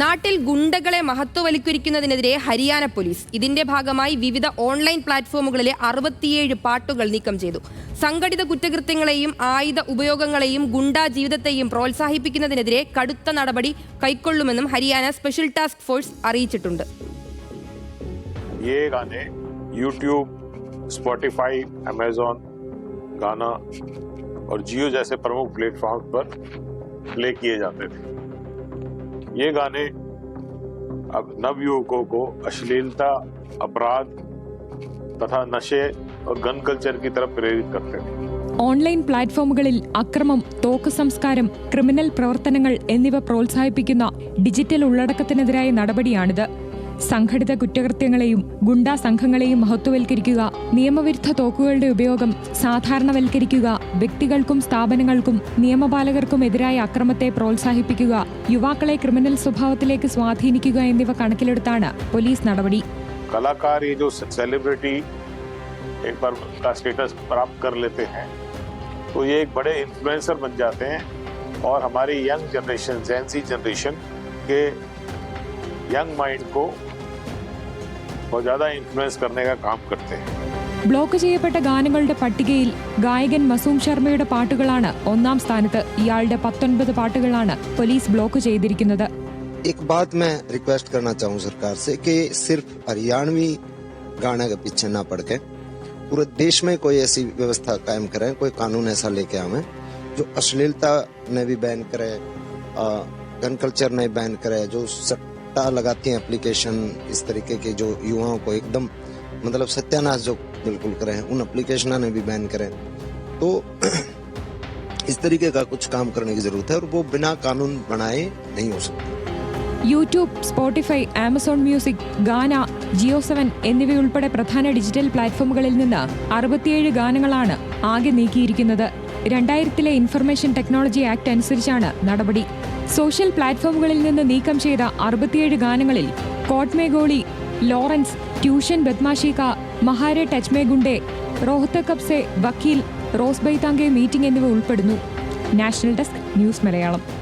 നാട്ടിൽ ഗുണ്ടകളെ മഹത്വവൽക്കരിക്കുന്നതിനെതിരെ ഹരിയാന പോലീസ് ഇതിന്റെ ഭാഗമായി വിവിധ ഓൺലൈൻ പ്ലാറ്റ്ഫോമുകളിലെ അറുപത്തിയേഴ് പാട്ടുകൾ നീക്കം ചെയ്തു സംഘടിത കുറ്റകൃത്യങ്ങളെയും ആയുധ ഉപയോഗങ്ങളെയും ഗുണ്ടാ ജീവിതത്തെയും പ്രോത്സാഹിപ്പിക്കുന്നതിനെതിരെ കടുത്ത നടപടി കൈക്കൊള്ളുമെന്നും ഹരിയാന സ്പെഷ്യൽ ടാസ്ക് ഫോഴ്സ് അറിയിച്ചിട്ടുണ്ട് ये गाने YouTube, Spotify, Amazon, गाना और जियो जैसे प्रमुख प्लेटफॉर्म पर प्ले किए जाते थे ये गाने अब नवयुवकों को अश्लीलता अपराध तथा नशे और गन कल्चर की तरफ प्रेरित करते थे ഓൺലൈൻ പ്ലാറ്റ്ഫോമുകളിൽ അക്രമം തോക്ക് സംസ്കാരം ക്രിമിനൽ പ്രവർത്തനങ്ങൾ എന്നിവ പ്രോത്സാഹിപ്പിക്കുന്ന ഡിജിറ്റൽ ഉള്ളടക്കത്തിനെതിരായ നടപടിയാണിത് സംഘടിത കുറ്റകൃത്യങ്ങളെയും ഗുണ്ടാ സംഘങ്ങളെയും മഹത്വവൽക്കരിക്കുക നിയമവിരുദ്ധ തോക്കുകളുടെ ഉപയോഗം സാധാരണവൽക്കരിക്കുക വ്യക്തികൾക്കും സ്ഥാപനങ്ങൾക്കും നിയമപാലകർക്കും എതിരായ അക്രമത്തെ പ്രോത്സാഹിപ്പിക്കുക യുവാക്കളെ ക്രിമിനൽ സ്വഭാവത്തിലേക്ക് സ്വാധീനിക്കുക എന്നിവ കണക്കിലെടുത്താണ് പോലീസ് നടപടി कलाकार ये जो सेलिब्रिटी एक बार का स्टेटस प्राप्त कर लेते हैं तो ये एक बड़े इन्फ्लुएंसर बन जाते हैं और हमारी young generation Gen Z generation के यंग माइंड को बहुत ज़्यादा इन्फ्लुएंस करने का काम करते हैं ബ്ലോക്ക് ചെയ്യപ്പെട്ട ഗാനങ്ങളുടെ പട്ടികയിൽ ഗായകൻ മസൂം ശർമ്മയുടെ പാട്ടുകളാണ് ഒന്നാം സ്ഥാനത്ത് ഇയാളുടെ പത്തൊൻപത് പാട്ടുകളാണ് പോലീസ് ബ്ലോക്ക് ചെയ്തിരിക്കുന്നത് एक बात मैं रिक्वेस्ट करना चाहूँ सरकार से कि सिर्फ हरियाणवी गाने के पीछे ना पड़ के पूरे देश में कोई ऐसी व्यवस्था कायम करें कोई कानून ऐसा लेके आवे जो अश्लीलता ने भी बैन करे गन कल्चर ने बैन करे जो सट्टा लगाती हैं एप्लीकेशन इस तरीके के जो युवाओं को एकदम मतलब सत्यानाश जो बिल्कुल करें उन एप्लीकेशन ने भी बैन करें तो इस तरीके का कुछ काम करने की जरूरत है और वो बिना कानून बनाए नहीं हो सकता യൂട്യൂബ് സ്പോട്ടിഫൈ ആമസോൺ മ്യൂസിക് ഗാന ജിയോ സെവൻ എന്നിവയുൾപ്പെടെ പ്രധാന ഡിജിറ്റൽ പ്ലാറ്റ്ഫോമുകളിൽ നിന്ന് അറുപത്തിയേഴ് ഗാനങ്ങളാണ് ആകെ നീക്കിയിരിക്കുന്നത് രണ്ടായിരത്തിലെ ഇൻഫർമേഷൻ ടെക്നോളജി ആക്ട് അനുസരിച്ചാണ് നടപടി സോഷ്യൽ പ്ലാറ്റ്ഫോമുകളിൽ നിന്ന് നീക്കം ചെയ്ത അറുപത്തിയേഴ് ഗാനങ്ങളിൽ കോട്ട്മേ ഗോളി ലോറൻസ് ട്യൂഷൻ ബദ്മാഷിക മഹാരെ ടച്ച്മേ ഗുണ്ടേ റോഹത്ത കപ്സെ വക്കീൽ റോസ് ബൈതാങ്കെ മീറ്റിംഗ് എന്നിവ ഉൾപ്പെടുന്നു. National desk news Malayalam.